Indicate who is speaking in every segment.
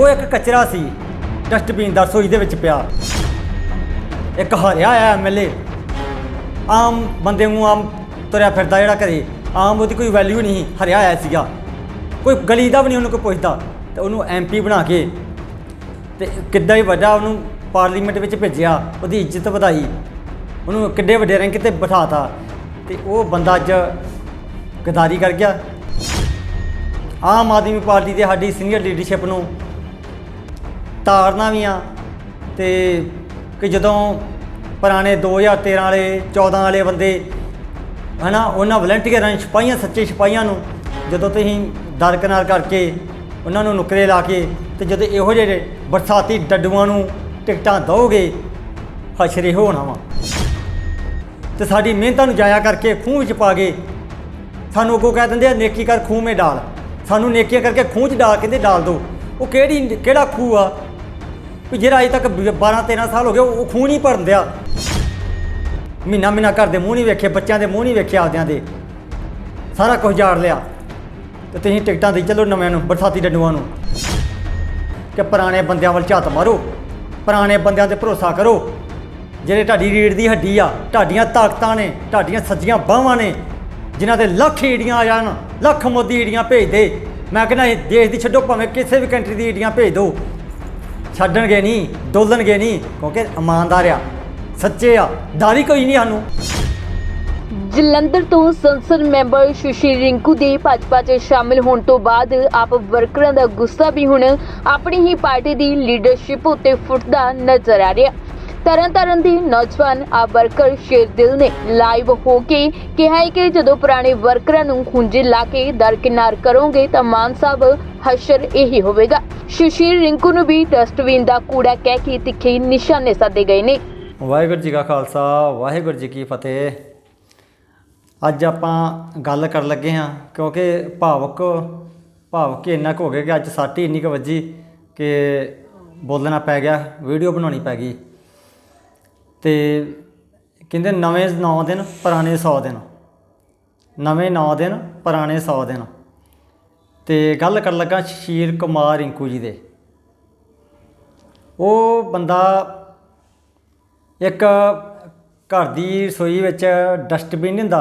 Speaker 1: ਉਹ ਇੱਕ ਕਚਰਾ ਸੀ, ਡਸਟਬਿਨ ਦਾ ਰਸੋਈ ਦੇ ਵਿੱਚ ਪਿਆ। ਇੱਕ ਹਰਿਆ ਆ ਐਮਐਲਏ ਆਮ ਬੰਦੇ ਨੂੰ ਆਮ ਤੁਰਿਆ ਫਿਰਦਾ ਜਿਹੜਾ ਘਰੇ। ਆਮ ਉਹਦੀ ਕੋਈ ਵੈਲਿਊ ਨਹੀਂ ਹਰਿਆ ਆਇਆ ਸੀਗਾ। ਕੋਈ ਗਲੀ ਦਾ ਵੀ ਨਹੀਂ ਉਹਨੂੰ ਕੋਈ ਪੁੱਛਦਾ, ਤੇ ਉਹਨੂੰ ਐਮਪੀ ਬਣਾ ਕੇ ਤੇ ਕਿੱਦਾਂ ਹੀ ਵੱਡਾ ਉਹਨੂੰ ਪਾਰਲੀਮੈਂਟ ਵਿੱਚ ਭੇਜਿਆ, ਉਹਦੀ ਇੱਜ਼ਤ ਵਧਾਈ। ਉਹਨੂੰ ਕਿੱਡੇ ਵੱਡੇ ਰੈਂਕ ਤੇ ਬਿਠਾਤਾ। ਤੇ ਉਹ ਬੰਦਾ ਅੱਜ ਗਦਾਰੀ ਕਰ ਗਿਆ। ਆਮ ਆਦਮੀ ਪਾਰਟੀ ਦੇ ਸਾਡੀ ਸੀਨੀਅਰ ਲੀਡਰਸ਼ਿਪ ਨੂੰ ਤਾਰਨਾ ਵੀ ਆ ਤੇ ਕਿ ਜਦੋਂ ਪੁਰਾਣੇ 2013 ਵਾਲੇ 14 ਵਾਲੇ ਬੰਦੇ ਹਨਾ, ਉਹਨਾਂ ਵਲੰਟੀਅਰਾਂ ਸਿਪਾਹੀਆਂ, ਸੱਚੇ ਸਿਪਾਹੀਆਂ ਨੂੰ ਜਦੋਂ ਤੁਸੀਂ ਦਰਕਨਾਰ ਕਰਕੇ ਉਹਨਾਂ ਨੂੰ ਨੁਕਰੇ ਲਾ ਕੇ ਤੇ ਜਦੋਂ ਇਹੋ ਜਿਹੇ ਬਰਸਾਤੀ ਡੱਡੂਆਂ ਨੂੰ ਟਿਕਟਾਂ ਦੋਗੇ ਹਸ਼ਰੇ ਹੋਣਾ ਵਾ। ਤੇ ਸਾਡੀ ਮਿਹਨਤਾਂ ਨੂੰ ਜਾਇਆ ਕਰਕੇ ਖੂਹ ਵਿੱਚ ਪਾ ਕੇ ਸਾਨੂੰ ਅੱਗੋਂ ਕਹਿ ਦਿੰਦੇ ਆ, ਨੇਕੀ ਕਰ ਖੂਹ ਮੇ ਡਾਲ। ਸਾਨੂੰ ਨੇਕੀਆਂ ਕਰਕੇ ਖੂਹ 'ਚ ਡਾਲ, ਕਹਿੰਦੇ ਡਾਲ ਦੋ। ਉਹ ਕਿਹੜੀ, ਕਿਹੜਾ ਖੂਹ ਆ? ਵੀ ਜਿਹੜਾ ਅਜੇ ਤੱਕ 12 13 ਸਾਲ ਹੋ ਗਏ, ਉਹ ਖੂਹ ਨਹੀਂ ਭਰਨ ਦਿਆ। ਮਹੀਨਾ ਮਹੀਨਾ ਘਰ ਦੇ ਮੂੰਹ ਨਹੀਂ ਵੇਖੇ, ਬੱਚਿਆਂ ਦੇ ਮੂੰਹ ਨਹੀਂ ਵੇਖੇ ਆਪਦਿਆਂ ਦੇ। ਸਾਰਾ ਕੁਝ ਜਾੜ ਲਿਆ। ਤੇ ਤੁਸੀਂ ਟਿਕਟਾਂ ਦੇ ਚੱਲੋ ਨਵਿਆਂ ਨੂੰ, ਬਰਸਾਤੀ ਡੰਡੂਆਂ ਨੂੰ। ਕਿ ਪੁਰਾਣੇ ਬੰਦਿਆਂ ਵੱਲ ਝਾਤ ਮਾਰੋ। ਪੁਰਾਣੇ ਬੰਦਿਆਂ ਤੇ ਭਰੋਸਾ ਕਰੋ। ਜਿਹੜੇ ਤੁਹਾਡੀ ਰੀੜ ਦੀ ਹੱਡੀ ਆ ਤੁਹਾਡੀਆਂ ਤਾਕਤਾਂ ਨੇ ਤੁਹਾਡੀਆਂ ਸੱਜੀਆਂ ਬਾਹਾਂ ਨੇ, ਜਿਨ੍ਹਾਂ ਤੇ ਲੱਖ ਈੜੀਆਂ ਆ ਜਾਣ, ਲੱਖ ਮੋਦੀ ਈੜੀਆਂ ਭੇਜ ਦੇ। ਮੈਂ ਕਹਿੰਦਾ, ਇਹ ਦੇਸ਼ ਦੀ ਛੱਡੋ, ਭਾਵੇਂ ਕਿਸੇ ਵੀ ਕੰਟਰੀ ਦੀ ਈੜੀਆਂ ਭੇਜ ਦਿਓ ਛੱਡਣਗੇ ਨਹੀਂ, ਡੋਲਣਗੇ ਨਹੀਂ, ਕਿਉਂਕਿ ਇਮਾਨਦਾਰ ਆ, ਸੱਚੇ ਆ, ਦਾਰੀ ਕੋਈ ਨਹੀਂ ਸਾਨੂੰ।
Speaker 2: ਜਲੰਧਰ ਤੋਂ ਸੰਸਦ ਮੈਂਬਰ ਸੁਸ਼ੀ ਰਿੰਕੂ ਦੇ ਭਾਜਪਾ 'ਚ ਸ਼ਾਮਿਲ ਹੋਣ ਤੋਂ ਬਾਅਦ ਆਪ ਵਰਕਰਾਂ ਦਾ ਗੁੱਸਾ ਵੀ ਹੁਣ ਆਪਣੀ ਹੀ ਪਾਰਟੀ ਦੀ ਲੀਡਰਸ਼ਿਪ ਉੱਤੇ ਫੁੱਟਦਾ ਨਜ਼ਰ ਆ ਰਿਹਾ। ਤਰਨਤਾਰਨ ਦੇ ਨੌਜਵਾਨ ਆ ਵਰਕਰ ਸ਼ੇਰਦਿਲ ਨੇ ਲਾਈਵ ਹੋ ਕੇ ਕਿਹਾ ਕਿ ਜਦੋਂ ਪੁਰਾਣੇ ਵਰਕਰਾਂ ਨੂੰ ਖੁੰਝੇ ਲਾ ਕੇ ਦਰਕਿਨਾਰ ਕਰੋਗੇ ਤਾਂ ਮਾਨ ਸਾਹਿਬ ਹਸ਼ਰ ਇਹੀ ਹੋਵੇਗਾ। ਸੁਸ਼ੀਲ ਰਿੰਕੂ ਨੂੰ ਵੀ ਡਸਟਬਿਨ ਦਾ ਕੂੜਾ ਕਹਿ ਕੇ ਤਿੱਖੇ ਨਿਸ਼ਾਨੇ ਸਾਦੇ ਗਏ ਨੇ।
Speaker 1: ਵਾਹਿਗੁਰੂ ਜੀ ਕਾ ਖਾਲਸਾ, ਵਾਹਿਗੁਰੂ ਜੀ ਕੀ ਫਤਿਹ। ਅੱਜ ਆਪਾਂ ਗੱਲ ਕਰਨ ਲੱਗੇ ਹਾਂ, ਕਿਉਂਕਿ ਭਾਵਕ ਭਾਵਕ ਇੰਨਾ ਕੁ ਹੋ ਗਿਆ ਕਿ ਅੱਜ ਸੱਟ ਹੀ ਇੰਨੀ ਕੁ ਵੱਜੀ ਕਿ ਬੋਲਣਾ ਪੈ ਗਿਆ, ਵੀਡੀਓ ਬਣਾਉਣੀ ਪੈ ਗਈ। ਤੇ ਕਹਿੰਦੇ ਨਵੇਂ 9 ਦਿਨ, ਪੁਰਾਣੇ 100 ਦਿਨ। ਨਵੇਂ 9 ਦਿਨ, ਪੁਰਾਣੇ 100 ਦਿਨ। ਤੇ ਗੱਲ ਕਰਨ ਲੱਗਾ ਸ਼ੀਰ ਕੁਮਾਰ ਰਿੰਕੂ ਜੀ ਦੇ। ਉਹ ਬੰਦਾ ਇੱਕ ਘਰ ਦੀ ਰਸੋਈ ਵਿੱਚ ਡਸਟਬਿਨ ਨਹੀਂ ਹੁੰਦਾ।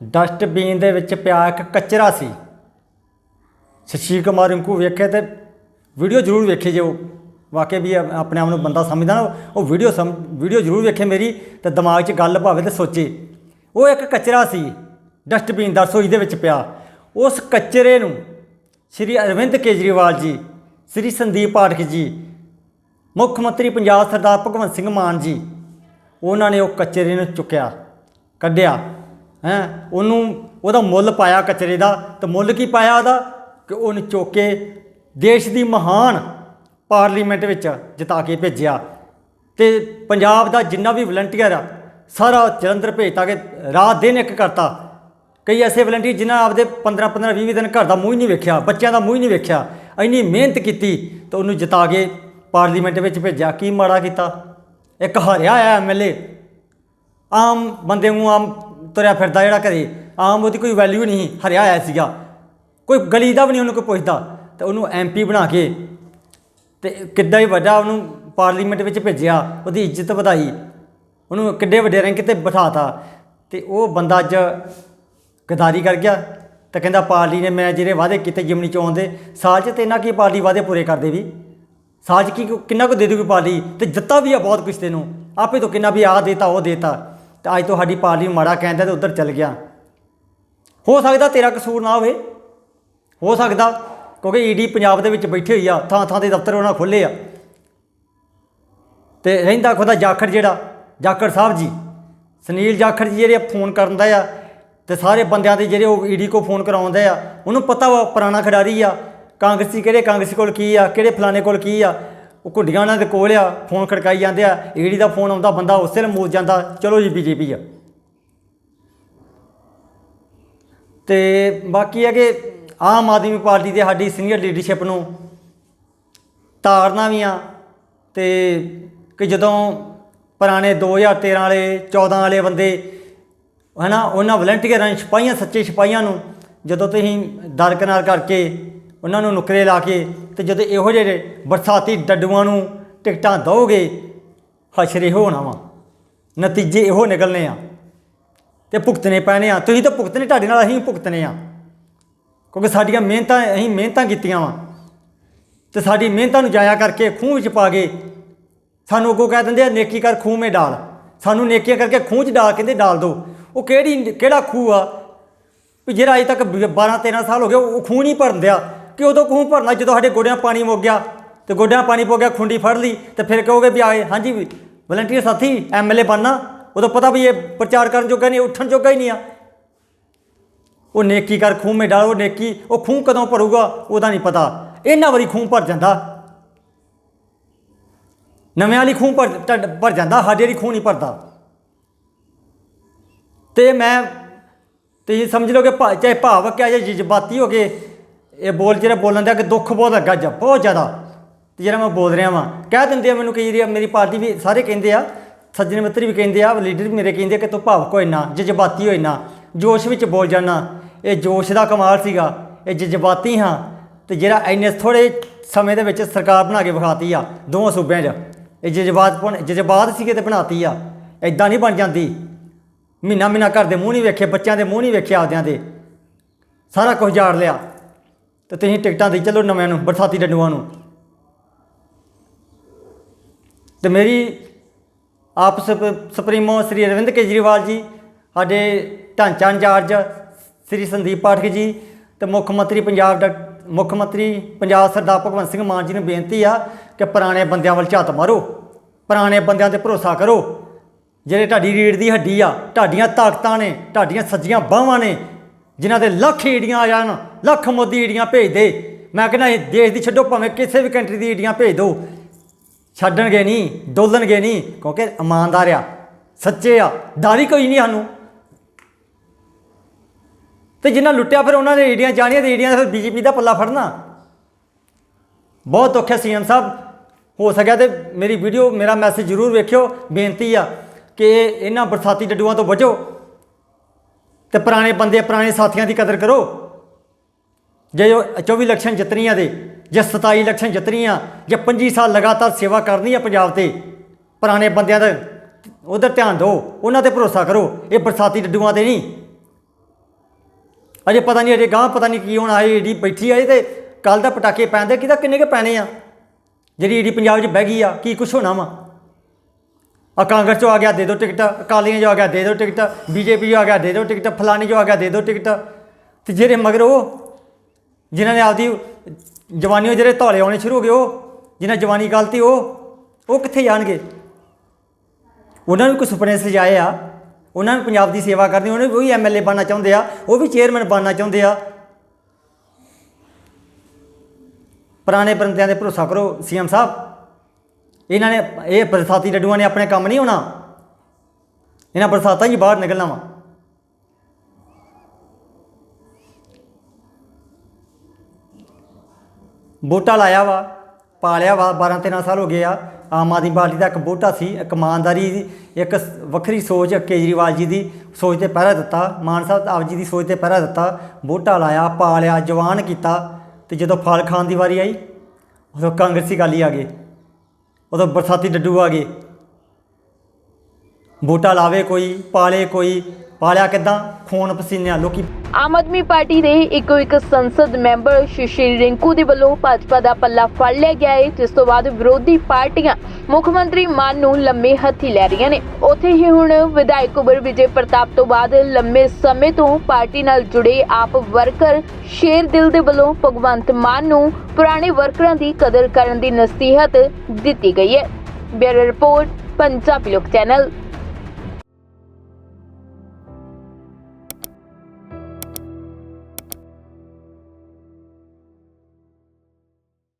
Speaker 1: ਡਸਟਬਿਨ ਦੇ ਵਿੱਚ ਪਿਆ ਇੱਕ ਕਚਰਾ ਸੀ। ਸ਼ਸ਼ੀ ਕੁਮਾਰ ਰਿੰਕੂ ਵੇਖੇ ਤੇ ਵੀਡੀਓ ਜ਼ਰੂਰ ਵੇਖੇ ਜੇ ਉਹ। ਵਾਕਈ ਵੀ ਆਪਣੇ ਆਪ ਨੂੰ ਬੰਦਾ ਸਮਝਦਾ ਨਾ, ਉਹ ਵੀਡੀਓ ਸਮ ਵੀਡੀਓ ਜ਼ਰੂਰ ਵੇਖੇ ਮੇਰੀ ਤੇ ਦਿਮਾਗ 'ਚ ਗੱਲ ਭਾਵੇ ਤੇ ਸੋਚੇ। ਉਹ ਇੱਕ ਕਚਰਾ ਸੀ ਡਸਟਬਿਨ ਦਾ ਰਸੋਈ ਦੇ ਵਿੱਚ ਪਿਆ। ਉਸ ਕਚਰੇ ਨੂੰ ਸ਼੍ਰੀ ਅਰਵਿੰਦ ਕੇਜਰੀਵਾਲ ਜੀ, ਸ਼੍ਰੀ ਸੰਦੀਪ ਪਾਠਕ ਜੀ, ਮੁੱਖ ਮੰਤਰੀ ਪੰਜਾਬ ਸਰਦਾਰ ਭਗਵੰਤ ਸਿੰਘ ਮਾਨ ਜੀ, ਉਹਨਾਂ ਨੇ ਉਹ ਕਚਰੇ ਨੂੰ ਚੁੱਕਿਆ, ਕੱਢਿਆ, ਹੈ, ਉਹਨੂੰ ਉਹਦਾ ਮੁੱਲ ਪਾਇਆ ਕਚਰੇ ਦਾ, ਤੇ ਮੁੱਲ ਕੀ ਪਾਇਆ ਉਹਦਾ? ਕਿ ਉਹਨੂੰ ਚੁੱਕ ਕੇ ਦੇਸ਼ ਦੀ ਮਹਾਨ ਪਾਰਲੀਮੈਂਟ ਵਿੱਚ ਜਿਤਾ ਕੇ ਭੇਜਿਆ। ਤੇ ਪੰਜਾਬ ਦਾ ਜਿੰਨਾ ਵੀ ਵਲੰਟੀਅਰ ਆ, ਸਾਰਾ ਜਲੰਧਰ ਭੇਜਤਾ ਕਿ ਰਾਤ ਦਿਨ ਇੱਕ ਕਰਤਾ। ਕਈ ਐਸੇ ਵਲੰਟੀਅਰ ਜਿਨ੍ਹਾਂ ਆਪਦੇ 15 15 20 ਦਿਨ ਘਰ ਦਾ ਮੂੰਹ ਹੀ ਨਹੀਂ ਵੇਖਿਆ, ਬੱਚਿਆਂ ਦਾ ਮੂੰਹ ਹੀ ਨਹੀਂ ਵੇਖਿਆ, ਇੰਨੀ ਮਿਹਨਤ ਕੀਤੀ ਤਾਂ ਉਹਨੂੰ ਜਿਤਾ ਕੇ ਪਾਰਲੀਮੈਂਟ ਵਿੱਚ ਭੇਜਿਆ। ਕੀ ਮਾੜਾ ਕੀਤਾ? ਇੱਕ ਹਰਿਆ ਆ ਐਮਐਲਏ ਆਮ ਬੰਦੇ ਨੂੰ ਆਮ ਤੁਰਿਆ ਫਿਰਦਾ ਜਿਹੜਾ ਘਰੇ। ਆਮ ਉਹਦੀ ਕੋਈ ਵੈਲਿਊ ਨਹੀਂ ਹਰਿਆ ਆਇਆ ਸੀਗਾ। ਕੋਈ ਗਲੀ ਦਾ ਵੀ ਨਹੀਂ ਉਹਨੂੰ ਕੋਈ ਪੁੱਛਦਾ। ਤੇ ਉਹਨੂੰ ਐਮਪੀ ਬਣਾ ਕੇ ਤੇ ਕਿੱਦਾਂ ਹੀ ਵੱਡਾ ਉਹਨੂੰ ਪਾਰਲੀਮੈਂਟ ਵਿੱਚ ਭੇਜਿਆ। ਉਹਦੀ ਇੱਜ਼ਤ ਵਧਾਈ। ਉਹਨੂੰ ਕਿੱਡੇ ਵੱਡੇ ਰੈਂਕ ਤੇ ਬਿਠਾਤਾ। ਤੇ ਉਹ ਬੰਦਾ ਅੱਜ ਗਦਾਰੀ ਕਰ ਗਿਆ ਤਾਂ ਕਹਿੰਦਾ ਪਾਰਟੀ ਨੇ ਮੈਂ ਜਿਹੜੇ ਵਾਅਦੇ ਕੀਤੇ ਜਿਮਨੀ ਚੋਣ ਦੇ, ਸਾਲ 'ਚ ਤੇ ਇਹਨਾਂ ਕੀ ਪਾਰਟੀ ਵਾਅਦੇ ਪੂਰੇ ਕਰਦੇ ਵੀ ਸਾਲ 'ਚ ਕੀ ਕਿੰਨਾ ਕੁ ਦੇ ਦੂਗੀ ਪਾਰਟੀ ਤੇ ਦਿੱਤਾ ਵੀ ਆ ਬਹੁਤ ਕੁਛ ਤੈਨੂੰ। ਆਪੇ ਤੋਂ ਕਿੰਨਾ ਵੀ ਆ ਦੇਤਾ, ਉਹ ਦੇਤਾ। ਤੇ ਅੱਜ ਤੋਂ ਸਾਡੀ ਪਾਰਟੀ ਨੂੰ ਮਾੜਾ ਕਹਿੰਦਾ ਤੇ ਉਧਰ ਚੱਲ ਗਿਆ। ਹੋ ਸਕਦਾ ਤੇਰਾ ਕਸੂਰ ਨਾ ਹੋਵੇ। ਹੋ ਸਕਦਾ, ਕਿਉਂਕਿ ਈਡੀ ਪੰਜਾਬ ਦੇ ਵਿੱਚ ਬੈਠੀ ਹੋਈ ਆ, ਥਾਂ ਥਾਂ ਦੇ ਦਫ਼ਤਰ ਉਹਨਾਂ ਖੋਲੇ ਆ। ਤੇ ਰਹਿੰਦਾ ਖੁਦਾ ਜਾਖੜ ਜਿਹੜਾ, ਜਾਖੜ ਸਾਹਿਬ ਜੀ। ਸੁਨੀਲ ਜਾਖੜ ਜੀ ਜਿਹੜੇ ਫੋਨ ਕਰਨ ਦਾ ਆ ਤੇ ਸਾਰੇ ਬੰਦਿਆਂ ਦੇ ਜਿਹੜੇ ਉਹ ਈਡੀ ਕੋ ਫੋਨ ਕਰਾਉਂਦੇ ਆ, ਉਹਨੂੰ ਪਤਾ ਵਾ ਪੁਰਾਣਾ ਖਿਡਾਰੀ ਆ, ਕਾਂਗਰਸੀ ਕਿਹੜੇ ਕਾਂਗਰਸੀ ਕੋਲ ਕੀ ਆ, ਕਿਹੜੇ ਫਲਾਣੇ ਕੋਲ ਕੀ ਆ, ਉਹ ਘੁੱਡੀਆਂ ਉਹਨਾਂ ਦੇ ਕੋਲ ਆ, ਫੋਨ ਖੜਕਾਈ ਜਾਂਦੇ ਆ, ਈਡੀ ਦਾ ਫੋਨ ਆਉਂਦਾ, ਬੰਦਾ ਉਸੇ ਵੇਲੇ ਮੂਲ ਜਾਂਦਾ, ਚਲੋ ਜੀ ਬੀਜੇਪੀ ਆ। ਤੇ ਬਾਕੀ ਹੈ ਕਿ ਆਮ ਆਦਮੀ ਪਾਰਟੀ ਦੇ ਸਾਡੀ ਸੀਨੀਅਰ ਲੀਡਰਸ਼ਿਪ ਨੂੰ ਤਾੜਨਾ ਵੀ ਆ, ਤੇ ਕਿ ਜਦੋਂ ਪੁਰਾਣੇ 2013 ਵਾਲੇ 14 ਵਾਲੇ ਬੰਦੇ ਹਨਾ, ਉਹਨਾਂ ਵਲੰਟੀਅਰਾਂ ਸਿਪਾਹੀਆਂ, ਸੱਚੇ ਸਿਪਾਹੀਆਂ ਨੂੰ ਜਦੋਂ ਤੁਸੀਂ ਦਰਕਨਾਰ ਕਰਕੇ ਉਹਨਾਂ ਨੂੰ ਨੁਕਰੇ ਲਾ ਕੇ ਤੇ ਜਦੋਂ ਇਹੋ ਜਿਹੇ ਬਰਸਾਤੀ ਡੱਡੂਆਂ ਨੂੰ ਟਿਕਟਾਂ ਦਓਗੇ, ਹਸ਼ਰੇ ਹੋਣਾ ਵਾ। ਨਤੀਜੇ ਇਹੋ ਨਿਕਲਨੇ ਆ। ਤੇ ਭੁਗਤਣੇ ਪੈਣੇ ਆ। ਤੁਸੀਂ ਤਾਂ ਭੁਗਤਣੇ, ਤੁਹਾਡੇ ਨਾਲ ਅਸੀਂ ਭੁਗਤਣੇ ਆ। ਕਿਉਂਕਿ ਸਾਡੀਆਂ ਮਿਹਨਤਾਂ, ਅਸੀਂ ਮਿਹਨਤਾਂ ਕੀਤੀਆਂ ਵਾ। ਤੇ ਸਾਡੀ ਮਿਹਨਤਾਂ ਨੂੰ ਜਾਇਆ ਕਰਕੇ ਖੂਹ ਵਿੱਚ ਪਾ ਗਏ ਸਾਨੂੰ ਅੱਗੋਂ ਕਹਿ ਦਿੰਦੇ ਆ, ਨੇਕੀ ਕਰ ਖੂਹ ਮੇ ਡਾਲ। ਸਾਨੂੰ ਨੇਕੀਆਂ ਕਰਕੇ ਖੂਹ 'ਚ ਡਾਲ, ਕਹਿੰਦੇ ਡਾਲ ਦੋ। ਉਹ ਕਿਹੜੀ, ਕਿਹੜਾ ਖੂਹ ਆ? ਵੀ ਜਿਹੜਾ ਅਜੇ ਤੱਕ 12 13 ਸਾਲ ਹੋ ਗਏ, ਉਹ ਖੂਹ ਨਹੀਂ ਭਰਨ ਦਿਆ। ਕਿ ਉਦੋਂ ਖੂਹ ਭਰਨਾ, ਜਦੋਂ ਸਾਡੇ ਗੋਡਿਆਂ ਪਾਣੀ ਮੁੱਕ ਗਿਆ, ਤੇ ਗੋਡਿਆਂ ਪਾਣੀ ਪੋ ਗਿਆ, ਖੁੰਡੀ ਫੜ ਲਈ, ਤੇ ਫਿਰ ਕਹੋਗੇ ਵੀ ਆਏ, ਹਾਂਜੀ ਵਲੰਟੀਅਰ ਸਾਥੀ ਐਮਐਲਏ ਬਣਨਾ। ਉਦੋਂ ਪਤਾ ਵੀ ਇਹ ਪ੍ਰਚਾਰ ਕਰਨ ਜੋਗਾ ਨਹੀਂ ਉੱਠਣ ਜੋਗਾ ਹੀ ਨਹੀਂ ਆ। ਉਹ ਨੇਕੀ ਕਰ ਖੂਹ ਮੇ ਡਾਲ ਉਹ ਨੇਕੀ, ਉਹ ਖੂਹ ਕਦੋਂ ਭਰੂਗਾ, ਉਹਦਾ ਨਹੀਂ ਪਤਾ। ਇਹਨਾਂ ਵਾਰੀ ਖੂਹ ਭਰ ਜਾਂਦਾ। ਨਵੇਂ ਵਾਲੀ ਖੂਹ ਭਰ ਢੱਡ ਭਰ ਜਾਂਦਾ, ਸਾਡੇ ਵਾਲੀ ਖੂਹ ਨਹੀਂ ਭਰਦਾ। ਤੇ ਮੈਂ ਤੁਸੀਂ ਸਮਝ ਲਓ ਕਿ ਭਾ- ਚਾਹੇ ਭਾਵਕ ਆ ਜਾਂ ਜਜ਼ਬਾਤੀ ਹੋ ਕੇ ਇਹ ਬੋਲ ਜਿਹੜਾ ਬੋਲਣ ਦਾ ਕਿ ਦੁੱਖ ਬਹੁਤ ਲੱਗਾ, ਜਾ ਬਹੁਤ ਜ਼ਿਆਦਾ, ਤੇ ਜਿਹੜਾ ਮੈਂ ਬੋਲ ਰਿਹਾ ਵਾਂ, ਕਹਿ ਦਿੰਦੇ ਆ ਮੈਨੂੰ ਕਈ ਵਾਰੀ, ਮੇਰੀ ਪਾਰਟੀ ਵੀ ਸਾਰੇ ਕਹਿੰਦੇ ਆ, ਸੱਜਣ ਮਿੱਤਰ ਵੀ ਕਹਿੰਦੇ ਆ, ਲੀਡਰ ਵੀ ਮੇਰੇ ਕਹਿੰਦੇ ਆ ਕਿ ਤੂੰ ਭਾਵਕ ਹੋਏ ਨਾ, ਜਜ਼ਬਾਤੀ ਹੋਏ ਨਾ, ਜੋਸ਼ ਵਿੱਚ ਬੋਲ ਜਾਣਾ ਇਹ ਜੋਸ਼ ਦਾ ਕਮਾਲ ਸੀਗਾ, ਇਹ ਜਜ਼ਬਾਤੀ ਹਾਂ, ਤੇ ਜਿਹੜਾ ਇੰਨੇ ਥੋੜੇ ਸਮੇਂ ਦੇ ਵਿੱਚ ਸਰਕਾਰ ਬਣਾ ਕੇ ਵਿਖਾਤੀ ਆ, ਦੋਵਾਂ ਸੂਬਿਆਂ 'ਚ, ਇਹ ਜਜ਼ਬਾਤ ਬਣ- ਜਜ਼ਬਾਤ ਸੀਗੇ ਤੇ ਬਣਾਤੀ ਆ ਐਦਾਂ ਨਹੀਂ ਬਣ ਜਾਂਦੀ ਮਹੀਨਾ ਮਹੀਨਾ ਘਰ ਦੇ ਮੂੰਹ ਨਹੀਂ ਵੇਖੇ, ਬੱਚਿਆਂ ਦੇ ਮੂੰਹ ਨਹੀਂ ਵੇਖੇ ਆਪਦਿਆਂ ਦੇ। ਸਾਰਾ ਕੁਝ ਜਾੜ ਲਿਆ। ਤੇ ਤੁਸੀਂ ਟਿਕਟਾਂ ਦੇ ਚੱਲੋ ਨਵਿਆਂ ਨੂੰ, ਬਰਸਾਤੀ ਡੰਡੂਆਂ ਨੂੰ। ਤੇ ਮੇਰੀ ਆਪ ਸਪ- ਸੁਪਰੀਮੋ ਸ੍ਰੀ ਅਰਵਿੰਦ ਕੇਜਰੀਵਾਲ ਜੀ, ਸਾਡੇ ਢਾਂਚਾ ਇੰਚਾਰਜ ਸ੍ਰੀ ਸੰਦੀਪ ਪਾਠਕ ਜੀ ਤੇ ਮੁੱਖ ਮੰਤਰੀ ਪੰਜਾਬ ਦਾ ਮੁੱਖ ਮੰਤਰੀ ਪੰਜਾਬ ਸਰਦਾਰ ਭਗਵੰਤ ਸਿੰਘ ਮਾਨ ਜੀ ਨੂੰ ਬੇਨਤੀ ਆ ਕਿ ਪੁਰਾਣੇ ਬੰਦਿਆਂ ਵੱਲ ਝਾਤ ਮਾਰੋ। ਪੁਰਾਣੇ ਬੰਦਿਆਂ ਤੇ ਭਰੋਸਾ ਕਰੋ। ਜਿਹੜੇ ਤੁਹਾਡੀ ਰੀੜ ਦੀ ਹੱਡੀ ਆ, ਤੁਹਾਡੀਆਂ ਤਾਕਤਾਂ ਨੇ, ਤੁਹਾਡੀਆਂ ਸੱਜੀਆਂ ਬਾਹਾਂ ਨੇ, ਜਿਨ੍ਹਾਂ ਦੇ ਲੱਖ ਈੜੀਆਂ ਆ ਜਾਣ, ਲੱਖ ਮੋਦੀ ਈੜੀਆਂ ਭੇਜ ਦੇ। ਮੈਂ ਕਹਿੰਦਾ ਇਹ ਦੇਸ਼ ਦੀ ਛੱਡੋ, ਭਾਵੇਂ ਕਿਸੇ ਵੀ ਕੰਟਰੀ ਦੀ ਈੜੀਆਂ ਭੇਜ ਦਿਓ ਛੱਡਣਗੇ ਨਹੀਂ, ਡੋਲਣਗੇ ਨਹੀਂ, ਕਿਉਂਕਿ ਇਮਾਨਦਾਰ ਆ, ਸੱਚੇ ਆ, ਦਾਰੀ ਕੋਈ ਨਹੀਂ ਸਾਨੂੰ। ਤੇ ਜਿਨ੍ਹਾਂ ਲੁੱਟਿਆ ਫਿਰ ਉਹਨਾਂ ਨੇ ਈਡੀਆਂ ਜਾਣੀਆਂ ਤੇ ਈਡੀਆਂ ਦਾ ਫਿਰ ਬੀਜੇਪੀ ਦਾ ਪੱਲਾ ਫੜਨਾ। ਬਹੁਤ ਦੁੱਖ ਹੈ ਸੀਐਮ ਸਾਹਿਬ, ਹੋ ਸਕਿਆ ਤੇ ਮੇਰੀ ਵੀਡੀਓ ਮੇਰਾ ਮੈਸੇਜ ਜ਼ਰੂਰ ਵੇਖਿਓ, ਬੇਨਤੀ ਆ। ਕਿ ਇਹਨਾਂ ਬਰਸਾਤੀ ਡੱਡੂਆਂ ਤੋਂ ਬਚੋ ਤੇ ਪੁਰਾਣੇ ਬੰਦੇ ਪੁਰਾਣੇ ਸਾਥੀਆਂ ਦੀ ਕਦਰ ਕਰੋ। ਜੇ ਉਹ 24 ਇਲੈਕਸ਼ਨ ਜਿੱਤਣੀਆਂ ਦੇ, ਜੇ 27 ਲੱਖਾਂ ਜਿੱਤਣੀਆਂ, ਜੇ 25 ਸਾਲ ਲਗਾਤਾਰ ਸੇਵਾ ਕਰਨੀ ਆ ਪੰਜਾਬ ਤੇ, ਪੁਰਾਣੇ ਬੰਦਿਆਂ ਦਾ ਉਧਰ ਧਿਆਨ ਦਿਓ, ਉਹਨਾਂ ਤੇ ਭਰੋਸਾ ਕਰੋ, ਇਹ ਬਰਸਾਤੀ ਡੱਡੂਆਂ ਤੇ ਨਹੀਂ। ਅਜੇ ਪਤਾ ਨਹੀਂ, ਅਜੇ ਗਾਂ ਪਤਾ ਨਹੀਂ ਕੀ ਹੋਣਾ ਇਹ ਈਡੀ ਬੈਠੀ ਆ ਇਹ ਤੇ ਕੱਲ ਦਾ ਪਟਾਕੇ ਪੈਂਦੇ ਕਿਹਦਾ ਕਿੰਨੇ ਕੇ ਪੈਣੇ ਆ? ਜਿਹੜੀ ਈਡੀ ਪੰਜਾਬ 'ਚ ਬਹਿ ਗਈ ਆ, ਕੀ ਕੁਛ ਹੋਣਾ ਵਾ? ਆ ਕਾਂਗਰਸ ਚੋਂ ਆ ਗਿਆ, ਦੇ ਦਿਓ ਟਿਕਟ। ਅਕਾਲੀਆਂ ਚੋਂ ਆ ਗਿਆ, ਦੇ ਦਿਓ ਟਿਕਟ। ਬੀਜੇਪੀ ਚੋਂ ਆ ਗਿਆ, ਦੇ ਦਿਓ ਟਿਕਟ। ਫਲਾਣੀ ਚੋਂ ਆ ਗਿਆ, ਦੇ ਦਿਓ ਟਿਕਟ। ਤੇ ਜਿਹੜੇ ਮਗਰ ਉਹ, ਜਿਨ੍ਹਾਂ ਨੇ ਆਪਦੀ ਜਵਾਨੀਓ ਜਿਹੜੇ ਧੌਲੇ ਆਉਣੇ ਸ਼ੁਰੂ ਹੋ ਗਏ, ਉਹ, ਜਿਨ੍ਹਾਂ ਜਵਾਨੀ ਗਲਤੀ ਉਹ ਉਹ ਕਿੱਥੇ ਜਾਣਗੇ? ਉਹਨਾਂ ਨੂੰ ਕੋਈ ਸੁਪਨੇ ਸਜਾਏ ਆ। ਉਹਨਾਂ ਨੂੰ ਪੰਜਾਬ ਦੀ ਸੇਵਾ ਕਰਨੀ ਉਹਨੇ ਵੀ ਐਮਐਲਏ ਬਣਨਾ ਚਾਹੁੰਦੇ ਆ, ਉਹ ਵੀ ਚੇਅਰਮੈਨ ਬਣਨਾ ਚਾਹੁੰਦੇ ਆ। ਪੁਰਾਣੇ ਬੰਦਿਆਂ ਦੇ ਭਰੋਸਾ ਕਰੋ, ਸੀਐਮ ਸਾਹਿਬ। ਇਹਨਾਂ ਨੇ ਇਹ ਬਰਸਾਤੀ ਡੱਡੂਆਂ ਨੇ ਆਪਣੇ ਕੰਮ ਨਹੀਂ ਹੋਣਾ ਇਹਨਾਂ ਬਰਸਾਤਾਂ 'ਚ ਬਾਹਰ ਨਿਕਲਣਾ ਵਾ। ਬੂਟਾ ਲਾਇਆ ਵਾ ਪਾਲਿਆ ਵਾ 12 13 ਸਾਲ ਹੋ ਗਏ ਆ। ਆਮ ਆਦਮੀ ਪਾਰਟੀ ਦਾ ਇੱਕ ਬੂਟਾ ਸੀ, ਇੱਕ ਇਮਾਨਦਾਰੀ ਦੀ, ਇੱਕ ਵੱਖਰੀ ਸੋਚ ਕੇਜਰੀਵਾਲ ਜੀ ਦੀ ਸੋਚ ਤੇ ਪਹਿਰਾ ਦਿੱਤਾ, ਮਾਨ ਸਾਹਿਬ ਆਪ ਜੀ ਦੀ ਸੋਚ ਤੇ ਪਹਿਰਾ ਦਿੱਤਾ, ਬੂਟਾ ਲਾਇਆ ਪਾਲਿਆ ਜਵਾਨ ਕੀਤਾ ਤੇ ਜਦੋਂ ਫਲ ਖਾਣ ਦੀ ਵਾਰੀ ਆਈ, ਉਦੋਂ ਕਾਂਗਰਸੀ ਗਾਲੀ ਆ ਗਏ। ਉਦੋਂ ਬਰਸਾਤੀ ਡੱਡੂ ਆ ਗਏ। ਬੂਟਾ ਲਾਵੇ ਕੋਈ, ਪਾਲੇ ਕੋਈ, ਪਾਲਿਆ ਕਿਦਾਂ? ਖੂਨ ਪਸੀਨਿਆਂ, ਲੋਕੀ
Speaker 2: ਆਮ ਆਦਮੀ ਪਾਰਟੀ ਦੇ ਇੱਕੋ ਇੱਕ ਸੰਸਦ ਮੈਂਬਰ ਸ਼ਸ਼ੀ ਰਿੰਕੂ ਦੇ ਵੱਲੋਂ ਭਾਜਪਾ ਦਾ ਪੱਲਾ ਫੜ ਲਿਆ ਗਿਆ ਹੈ, ਜਿਸ ਤੋਂ ਬਾਅਦ ਵਿਰੋਧੀ ਪਾਰਟੀਆਂ ਮੁੱਖ ਮੰਤਰੀ ਮਾਨ ਨੂੰ ਲੰਮੇ ਹੱਥੀ ਲੈ ਰਹੀਆਂ ਨੇ। ਉੱਥੇ ਹੀ ਹੁਣ ਵਿਧਾਇਕ ਕੁਬਰ ਵਿਜੇ ਪ੍ਰਤਾਪ ਤੋਂ ਬਾਅਦ ਲੰਮੇ ਸਮੇਂ ਤੋਂ ਪਾਰਟੀ ਨਾਲ ਜੁੜੇ ਆਪ ਵਰਕਰ ਸ਼ੇਰ ਦਿਲ ਦੇ ਵੱਲੋਂ ਭਗਵੰਤ ਮਾਨ ਨੂੰ ਪੁਰਾਣੇ ਵਰਕਰਾਂ ਦੀ ਕਦਰ ਕਰਨ ਦੀ ਨਸੀਹਤ ਦਿੱਤੀ ਗਈ ਹੈ। ਬਿਊਰੋ ਰਿਪੋਰਟ, ਪੰਜਾਬੀ ਲੋਕ ਚੈਨਲ।